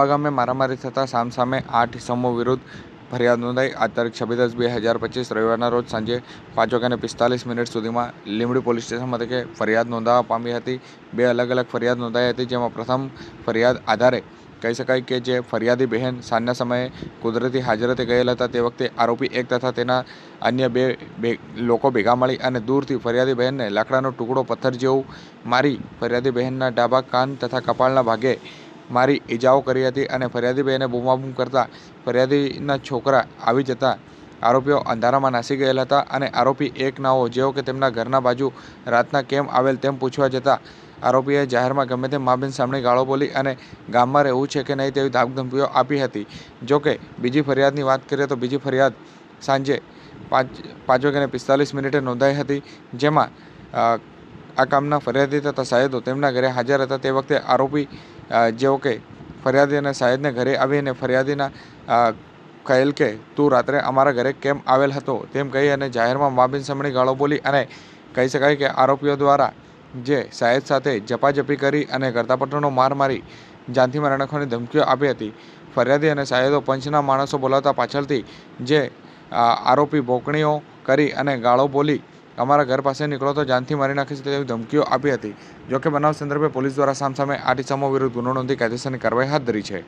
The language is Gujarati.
આંબા ગામે મારામારી થતાં સામસામે આઠ ઇસમો વિરુદ્ધ ફરિયાદ નોંધાઈ. આ તારીખ છવ્વીસ દસ બે હજાર પચીસ રવિવારના રોજ સાંજે પાંચ વાગ્યાને પિસ્તાલીસ મિનિટ સુધીમાં લીંબડી પોલીસ સ્ટેશન મથકે ફરિયાદ નોંધાવા પામી હતી. બે અલગ અલગ ફરિયાદ નોંધાઈ હતી, જેમાં પ્રથમ ફરિયાદ આધારે કહી શકાય કે જે ફરિયાદી બહેન સાંજના સમયે કુદરતી હાજરતે ગયેલ હતા, તે વખતે આરોપી એક તથા તેના અન્ય બે લોકો ભેગા મળી અને દૂરથી ફરિયાદી બહેનને લાકડાનો ટુકડો પથ્થર જેવું મારી ફરિયાદી બહેનના ડાબા કાન તથા કપાળના ભાગે મારી ઈજાઓ કરી હતી અને ફરિયાદીભાઈને બૂમાબૂમ કરતા ફરિયાદીના છોકરા આવી જતા આરોપીઓ અંધારામાં નાસી ગયેલા હતા અને આરોપી એક નાઓ જેઓ કે તેમના ઘરના બાજુ રાતના કેમ આવેલ તેમ પૂછવા જતા આરોપીએ જાહેરમાં ગમે તેમ મા બેન સામે ગાળો બોલી અને ગામમાં રહેવું છે કે નહીં તેવી ધાકધમકીઓ આપી હતી. જોકે બીજી ફરિયાદની વાત કરીએ તો બીજી ફરિયાદ સાંજે પાંચ પાંચ વાગ્યાને પિસ્તાલીસ મિનિટે નોંધાઈ હતી, જેમાં આ કામના ફરિયાદી તથા સાહેદો તેમના ઘરે હાજર હતા. તે વખતે આરોપી જેઓ કે ફરિયાદી અને સાયદને ઘરે આવીને ફરિયાદીના કહેલ કે તું રાત્રે અમારા ઘરે કેમ આવેલ હતો? તેમ કહી અને જાહેરમાં મા સમણી ગાળો બોલી અને કહી શકાય કે આરોપીઓ દ્વારા જે સાયદ સાથે ઝપાઝપી કરી અને ગરદાપટ્ટોનો માર મારી જાનથી મારી નાખવાની ધમકીઓ આપી હતી. ફરિયાદી અને સાહેદો પંચના માણસો બોલાવતા પાછળથી જે આરોપી બોકણીઓ કરી અને ગાળો બોલી અમારા ઘર પાસે નીકળો તો જાનથી મારી નાખીશ તેવી ધમકીઓ આપી હતી. જોકે બનાવ સંદર્ભે પોલીસ દ્વારા સામસામે આઠ ઇસમો વિરુદ્ધ ગુનો નોંધી કાયદેસરની કાર્યવાહી હાથ ધરી છે.